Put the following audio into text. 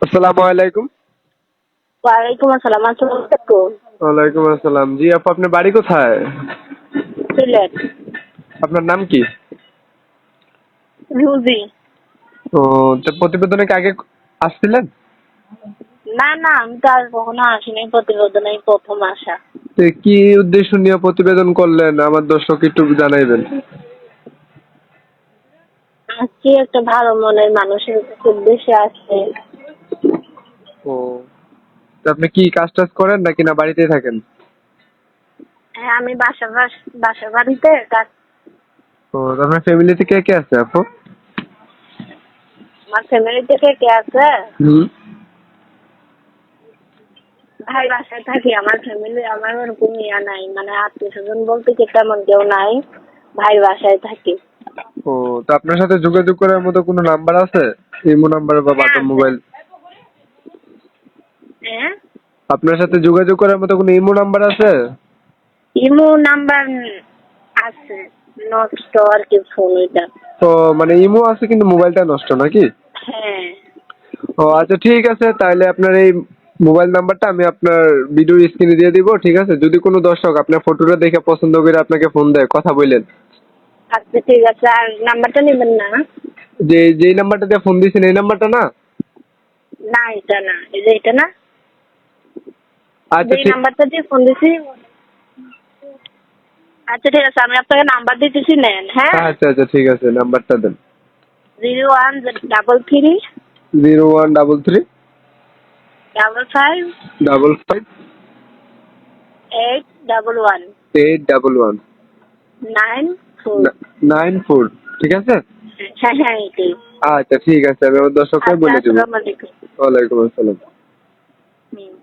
আসসালামু আলাইকুম। ওয়ালাইকুম আসসালাম আসসালামু আলাইকুম। ওয়ালাইকুম আসসালাম। জি আপু আপনার বাড়ি কোথায়? সিলেট। আপনার নাম কি? রুজি। ও তো প্রতিবেদনে কি আগে আসছিলেন? না না আমি তো আর কখনো আসিনি। প্রতিবেদনে প্রথম আসা। তো কি উদ্দেশ্য নিয়ে প্রতিবেদন করলেন? আমার দর্শক একটু জানাইবেন। আজকে একটা ভালো মনের মানুষের উদ্দেশ্যে আসছে। ও। তো আপনি কি কাজ টাজ করেন নাকি না বাড়িতেই থাকেন? হ্যাঁ আমি বাসা বাস- বাড়িতে কাজ ও আপনার ফ্যামিলিতে কে কে আছে আপু? আমার ফ্যামিলি থেকে কে আছে? হুম। ভাই বাসায় থাকি আমার ফ্যামিলি আমার ওরকম ইয়া নাই মানে আত্মীয় স্বজন বলতে কি তেমন কেউ নাই ভাই বাসায় থাকি। ও তো আপনার সাথে যোগাযোগ করার মতো কোনো নাম্বার আছে? ইমো নাম্বার বা বাটন মোবাইল হ্যাঁ? আপনার সাথে যোগাযোগ করার মতো কোনো ইমো নাম্বার আছে? ইমো নাম্বার আছে নষ্ট আর কি ফোন ওইটা তো মানে ইমো আছে কিন্তু মোবাইলটা নষ্ট নাকি? হ্যাঁ। ও আচ্ছা ঠিক আছে তাহলে আপনার এই মোবাইল নাম্বারটা আমি আপনার ভিডিও স্ক্রিনে দিয়ে দিব ঠিক আছে? যদি কোনো দর্শক আপনার ফটোটা দেখে পছন্দ করে আপনাকে ফোন দেয় কথা বললেন। আচ্ছা ঠিক আছে আর নাম্বারটা নেবেন না? যে যেই নাম্বারটা দিয়ে ফোন দিয়েছেন এই নাম্বারটা না? না এটা না এই যে এটা না? আচ্ছা যে ঠিক নাম্বারটা দিয়ে ফোন দিছি। আচ্ছা ঠিক আছে আমি আপনাকে নাম্বার দিতেছি নেন হ্যাঁ? আচ্ছা আচ্ছা ঠিক আছে নাম্বারটা দেন। Zero one double three zero one double three double five double five eight double one eight double one. Nine four. Nine four ঠিক আছে? হ্যাঁ হ্যাঁ এটাই আচ্ছা ঠিক আছে আমি আমার দর্শককে আচ্ছা বলে দেবো। ওয়ালাইকুম আসসালাম। হুম।